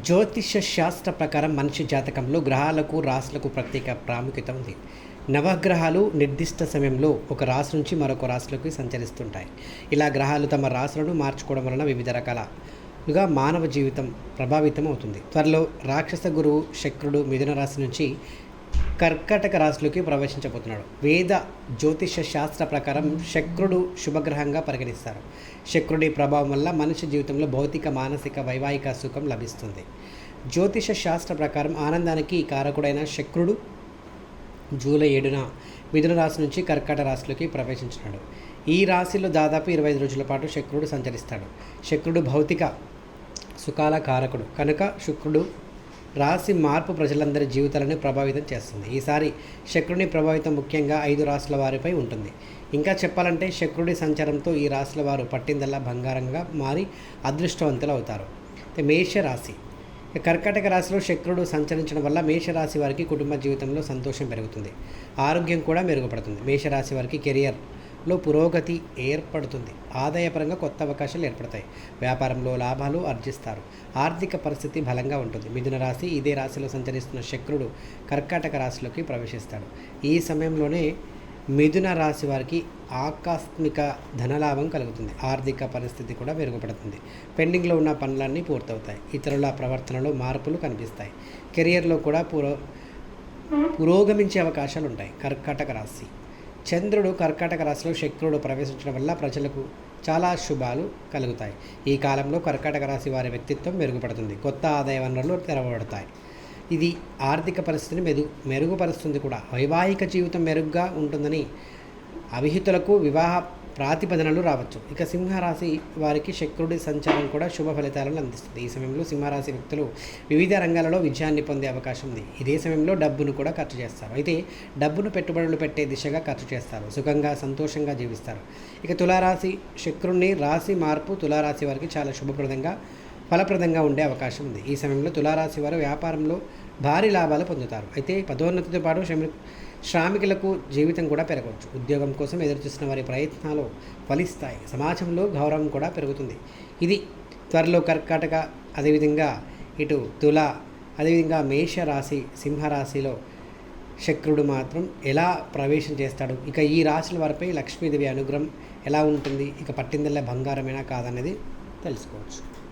జ్యోతిష శాస్త్ర ప్రకారం మనిషి జాతకంలో గ్రహాలకు రాశులకు ప్రత్యేక ప్రాముఖ్యత ఉంది. నవగ్రహాలు నిర్దిష్ట సమయంలో ఒక రాశి నుంచి మరొక రాశులకు సంచరిస్తుంటాయి. ఇలా గ్రహాలు తమ రాశులను మార్చుకోవడం వలన వివిధ రకాలుగా మానవ జీవితం ప్రభావితం అవుతుంది త్వరలో రాక్షస గురువు శక్రుడు మిథున రాశి నుంచి కర్కటక రాశిలోకి ప్రవేశించబోతున్నాడు. వేద జ్యోతిష శాస్త్ర ప్రకారం శక్రుడు శుభగ్రహంగా పరిగణిస్తారు. శక్రుడి ప్రభావం వల్ల మనిషి జీవితంలో భౌతిక మానసిక వైవాహిక సుఖం లభిస్తుంది. జ్యోతిష శాస్త్ర ప్రకారం ఆనందానికి కారకుడైన శక్రుడు జూలై ఏడున మిథున రాశి నుంచి కర్కట రాశిలోకి ప్రవేశించినాడు. ఈ రాశిలో దాదాపు ఇరవై ఐదు రోజుల పాటు శక్రుడు సంచరిస్తాడు. శక్రుడు భౌతిక సుఖాల కారకుడు. కనుక శుక్రుడు రాశి మార్పు ప్రజలందరి జీవితాలను ప్రభావితం చేస్తుంది. ఈసారి శక్రుని ప్రభావితం ముఖ్యంగా ఐదు రాశుల వారిపై ఉంటుంది. ఇంకా చెప్పాలంటే శక్రుడి సంచారంతో ఈ రాశుల వారు పట్టిందల్లా బంగారంగా మారి అదృష్టవంతులు అవుతారు మేష రాశి కర్కాటక రాశిలో శక్రుడు సంచరించడం వల్ల మేషరాశి వారికి కుటుంబ జీవితంలో సంతోషం పెరుగుతుంది. ఆరోగ్యం కూడా మెరుగుపడుతుంది. మేషరాశి వారికి కెరియర్ లో పురోగతి ఏర్పడుతుంది. ఆదాయపరంగా కొత్త అవకాశాలు ఏర్పడతాయి. వ్యాపారంలో లాభాలు ఆర్జిస్తారు. ఆర్థిక పరిస్థితి బలంగా ఉంటుంది. మిథున రాశి ఇదే రాశిలో సంచరిస్తున్న శక్రుడు కర్కాటక రాశిలోకి ప్రవేశిస్తాడు. ఈ సమయంలోనే మిథున రాశి వారికి ఆకస్మిక ధనలాభం కలుగుతుంది. ఆర్థిక పరిస్థితి కూడా మెరుగుపడుతుంది. పెండింగ్లో ఉన్న పనులన్నీ పూర్తవుతాయి. ఇతరుల ప్రవర్తనలో మార్పులు కనిపిస్తాయి. కెరియర్లో కూడా పురో పురోగమించే అవకాశాలు ఉంటాయి కర్కాటక రాశి చంద్రుడు కర్కాటక రాశిలో శక్రుడు ప్రవేశించడం వల్ల ప్రజలకు చాలా శుభాలు కలుగుతాయి. ఈ కాలంలో కర్కాటక రాశి వారి వ్యక్తిత్వం మెరుగుపడుతుంది. కొత్త ఆదాయ వనరులు తెరవబడతాయి. ఇది ఆర్థిక పరిస్థితిని మెరుగు మెరుగుపరుస్తుంది కూడా. వైవాహిక జీవితం మెరుగ్గా ఉంటుందని అవిహితులకు వివాహ ప్రాతిపదనలు రావచ్చు. ఇక సింహరాశి వారికి శక్రుడి సంచారం కూడా శుభ ఫలితాలను అందిస్తుంది. ఈ సమయంలో సింహరాశి వ్యక్తులు వివిధ రంగాలలో విజయాన్ని పొందే అవకాశం ఉంది. ఇదే సమయంలో డబ్బును కూడా ఖర్చు చేస్తారు. అయితే డబ్బును పెట్టుబడులు పెట్టే దిశగా ఖర్చు చేస్తారు. సుఖంగా సంతోషంగా జీవిస్తారు. ఇక తులారాశి శక్రుణ్ణి రాశి మార్పు తులారాశి వారికి చాలా శుభప్రదంగా ఫలప్రదంగా ఉండే అవకాశం ఉంది. ఈ సమయంలో తులారాశి వారు వ్యాపారంలో భారీ లాభాలు పొందుతారు. అయితే పదోన్నతితో పాటు శ్రమి శ్రామికులకు జీవితం కూడా పెరగవచ్చు. ఉద్యోగం కోసం ఎదురుచూస్తున్న వారి ప్రయత్నాలు ఫలిస్తాయి. సమాజంలో గౌరవం కూడా పెరుగుతుంది. ఇది త్వరలో కర్కాటక అదేవిధంగా ఇటు తుల అదేవిధంగా మేషరాశి సింహరాశిలో శక్రుడు మాత్రం ఎలా ప్రవేశం చేస్తాడు? ఇక ఈ రాశుల వారిపై లక్ష్మీదేవి అనుగ్రహం ఎలా ఉంటుంది? ఇక పట్టిందల్లా బంగారమేనా కాదనేది తెలుసుకోవచ్చు.